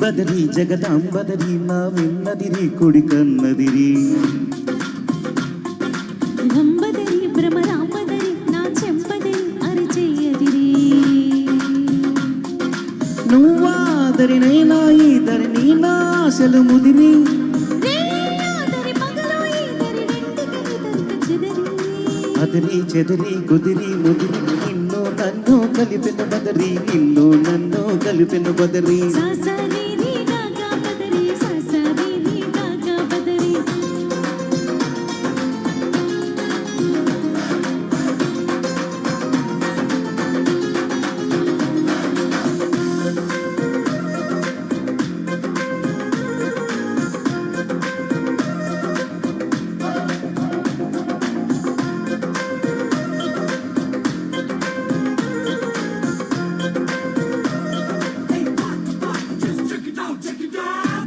బదరి జగదాంబదరి నా విన్నదిరి కుడి కన్నదిరి. నంబదరి భ్రమరాంబదరి నా చెంపదరి అరిచెయ్యదిరి నువ్వాదరి నైనా ఈదరి నీ ముదిరి అదిరి చెదిరి కుదిరి ముదిరి నిన్ను నన్ను కలిపిన బదరి నిన్ను నన్ను కలిపిన బదరి.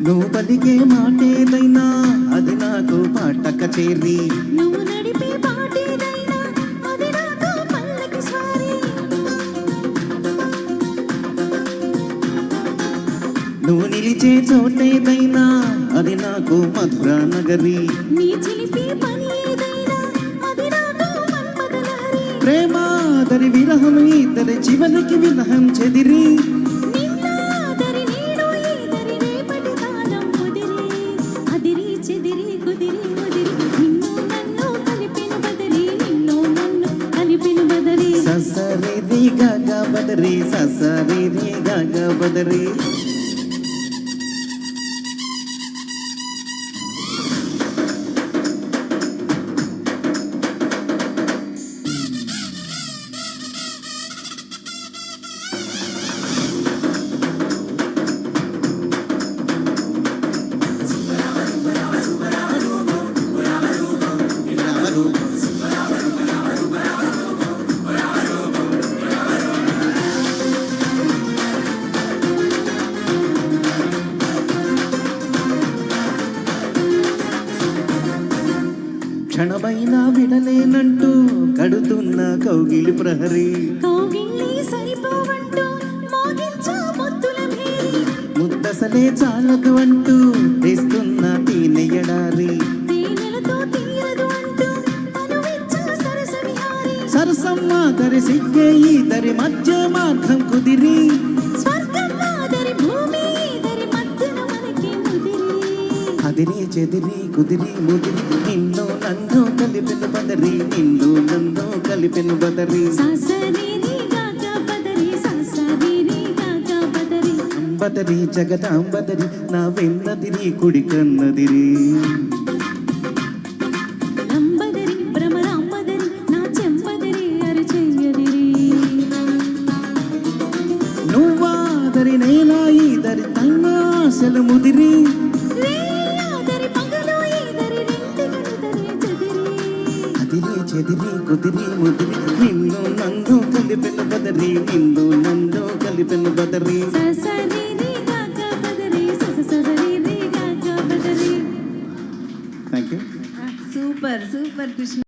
నువ్వు పలికే మాటేదైనా అది నాకు పాటక చేరి. నువ్వు నడిపే పాటేదైనా అది నాకు పల్లకి స్వారీ నువ్వు నిలిచే చోటేదైనా అది నాకు మధుర నగరి నీ చిలిపి పని ఏదైనా అది నాకు మన్మథలహరి ప్రేమాదరి విరహం ఇద్దరి చివరికి విరహం చెదిరి. ರಿ ಸಸರಿ ರಿ ಗ ಬದರಿ క్షణమైనా విడలేనంటూ కడుతున్న కౌగిలి ప్రహరి. ముద్దసలే చాలదు అంటూ తెస్తున్న తీనెయడారి సరసమ్మ దరి సిగ్గే ఈ దరి మధ్య మార్గం కుదిరి. అదిరి చెదిరి కుదిరి ముదిరి. నిన్ను నన్ను కలిపిన బదరి నిన్ను నన్ను కలిపిన బదరి. బదరి జగదాంబదరి నా వెన్నదిరి కుడి కన్నదిరి. నువ్వాదరి నైనా ఈదరి తన్నాశలు ముదిరి. చెదిరి కుదిరి ముదిరి నిన్ను నన్ను కలిపిన బదరి నిన్ను నన్ను కలిపిన Badari. Thank you super super Krishna.